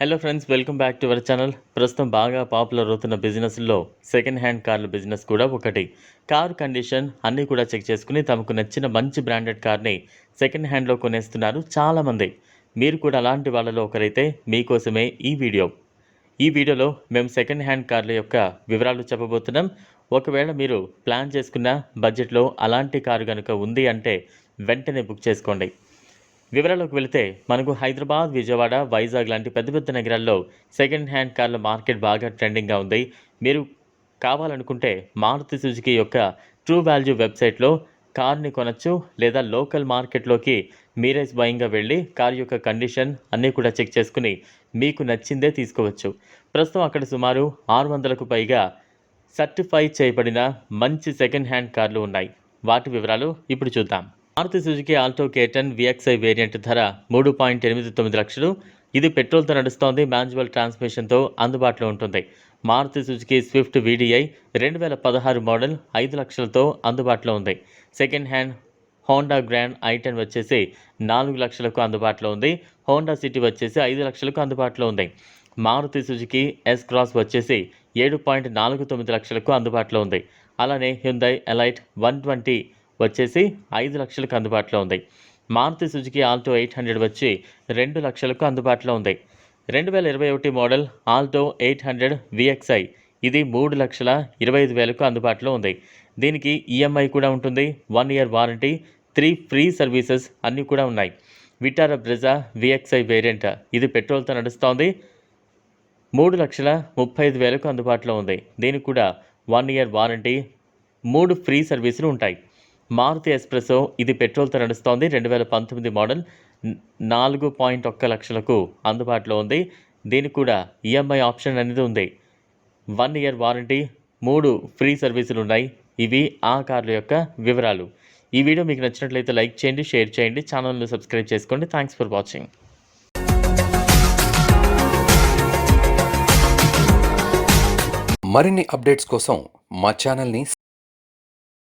Hello friends welcome back to our channel ప్రస్తుతం బాగా popular అవుతున్న బిజినెస్లో సెకండ్ హ్యాండ్ కార్ల బిజినెస్ కూడా ఒకటి. కార్ కండిషన్ అన్నీ కూడా చెక్ చేసుకుని తమకు నచ్చిన మంచి బ్రాండెడ్ కార్ని సెకండ్ హ్యాండ్లో కొనేస్తున్నారు చాలామంది. మీరు కూడా అలాంటి వాళ్ళలో ఒకరైతే మీకోసమే ఈ వీడియో. ఈ వీడియోలో మేము సెకండ్ హ్యాండ్ కార్ల యొక్క వివరాలు చెప్పబోతున్నాం. ఒకవేళ మీరు ప్లాన్ చేసుకున్న బడ్జెట్లో అలాంటి కారు కనుక ఉంది అంటే వెంటనే బుక్ చేసుకోండి. వివరాలకు వెళితే మనకు హైదరాబాద్ విజయవాడ వైజాగ్ లాంటి పెద్ద పెద్ద నగరాల్లో సెకండ్ హ్యాండ్ కార్ల మార్కెట్ బాగా ట్రెండింగ్గా ఉంది. మీరు కావాలనుకుంటే మారుతి సుజుకి యొక్క ట్రూ వాల్యూ వెబ్సైట్లో కార్ని కొనచ్చు లేదా లోకల్ మార్కెట్లోకి మీరే స్వయంగా వెళ్ళి కార్ యొక్క కండిషన్ అన్నీ కూడా చెక్ చేసుకుని మీకు నచ్చిందే తీసుకోవచ్చు. ప్రస్తుతం అక్కడ సుమారు ఆరు వందలకు పైగా సర్టిఫై చేయబడిన మంచి సెకండ్ హ్యాండ్ కార్లు ఉన్నాయి. వాటి వివరాలు ఇప్పుడు చూద్దాం. Maruti Suzuki Alto K ten VXI variant ధర మూడు పాయింట్ ఎనిమిది తొమ్మిది లక్షలు. ఇది పెట్రోల్తో నడుస్తోంది. మాన్యువల్ ట్రాన్స్మిషన్తో అందుబాటులో ఉంటుంది. మారుతి సుజుకి స్విఫ్ట్ వీడిఐ రెండు వేల పదహారు మోడల్ ఐదు లక్షలతో అందుబాటులో ఉంది. Second hand Honda grand i ten వచ్చేసి నాలుగు లక్షలకు అందుబాటులో ఉంది. హోండా సిటీ వచ్చేసి ఐదు లక్షలకు అందుబాటులో ఉంది. మారుతి సుజుకి ఎస్ క్రాస్ వచ్చేసి ఏడు పాయింట్ నాలుగు తొమ్మిది లక్షలకు అందుబాటులో ఉంది. అలానే హ్యుందై ఎలైట్ వన్ ట్వంటీ వచ్చేసి ఐదు లక్షలకు అందుబాటులో ఉంది. Maruti Suzuki Alto eight hundred వచ్చి రెండు లక్షలకు అందుబాటులో ఉంది. రెండు వేల ఇరవై ఒకటి model Alto eight hundred VXI. ఇది మూడు లక్షల ఇరవై ఐదు వేలకు అందుబాటులో ఉంది. దీనికి ఈఎంఐ కూడా ఉంటుంది. One year warranty three free services అన్నీ కూడా ఉన్నాయి. విటారా బ్రెజా విఎక్స్ఐ వేరియంట్ ఇది పెట్రోల్తో నడుస్తోంది. మూడు లక్షల ముప్పై ఐదు వేలకు అందుబాటులో ఉంది. దీనికి కూడా వన్ ఇయర్ వారంటీ మూడు ఫ్రీ సర్వీసులు ఉంటాయి. మారుతి ఎస్ప్రెసో ఇది పెట్రోల్తో నడుస్తోంది. రెండు వేల పంతొమ్మిది మోడల్ నాలుగు పాయింట్ ఒక్క లక్షలకు అందుబాటులో ఉంది. దీనికి కూడా ఈఎంఐ ఆప్షన్ అనేది ఉంది. వన్ ఇయర్ వారంటీ మూడు ఫ్రీ సర్వీసులు ఉన్నాయి. ఇవి ఆ కార్ల యొక్క వివరాలు. ఈ వీడియో మీకు నచ్చినట్లయితే లైక్ చేయండి షేర్ చేయండి ఛానల్ను సబ్స్క్రైబ్ చేసుకోండి. Thanks for watching. మరిన్ని అప్డేట్స్ కోసం మా ఛానల్ని